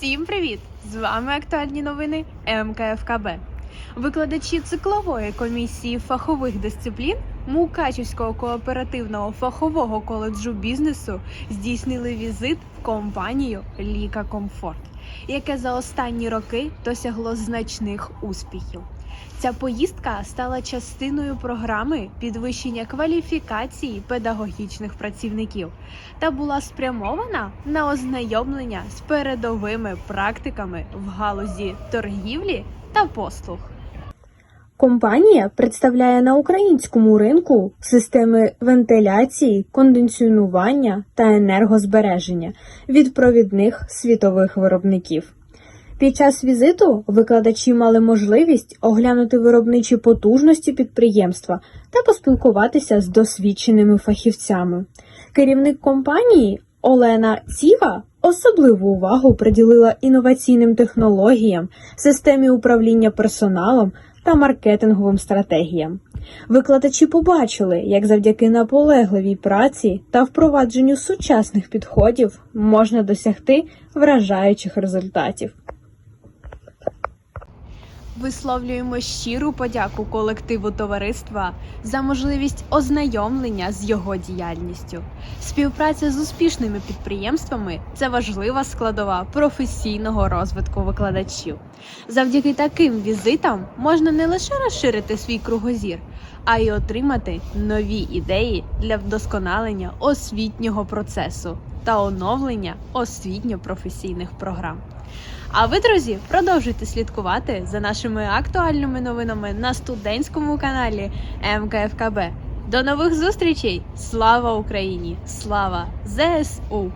Всім привіт! З вами актуальні новини МКФКБ. Викладачі циклової комісії фахових дисциплін Мукачівського кооперативного фахового коледжу бізнесу здійснили візит в компанію Ліка Комфорт, яке за останні роки досягло значних успіхів. Ця поїздка стала частиною програми підвищення кваліфікації педагогічних працівників та була спрямована на ознайомлення з передовими практиками в галузі торгівлі та послуг. Компанія представляє на українському ринку системи вентиляції, кондиціонування та енергозбереження від провідних світових виробників. Під час візиту викладачі мали можливість оглянути виробничі потужності підприємства та поспілкуватися з досвідченими фахівцями. Керівник компанії Олена Ціва особливу увагу приділила інноваційним технологіям, системі управління персоналом та маркетинговим стратегіям. Викладачі побачили, як завдяки наполегливій праці та впровадженню сучасних підходів можна досягти вражаючих результатів. Висловлюємо щиру подяку колективу товариства за можливість ознайомлення з його діяльністю. Співпраця з успішними підприємствами це важлива складова професійного розвитку викладачів. Завдяки таким візитам можна не лише розширити свій кругозір, а й отримати нові ідеї для вдосконалення освітнього процесу та оновлення освітньо-професійних програм. А ви, друзі, продовжуйте слідкувати за нашими актуальними новинами на студентському каналі МКФКБ. До нових зустрічей! Слава Україні! Слава ЗСУ!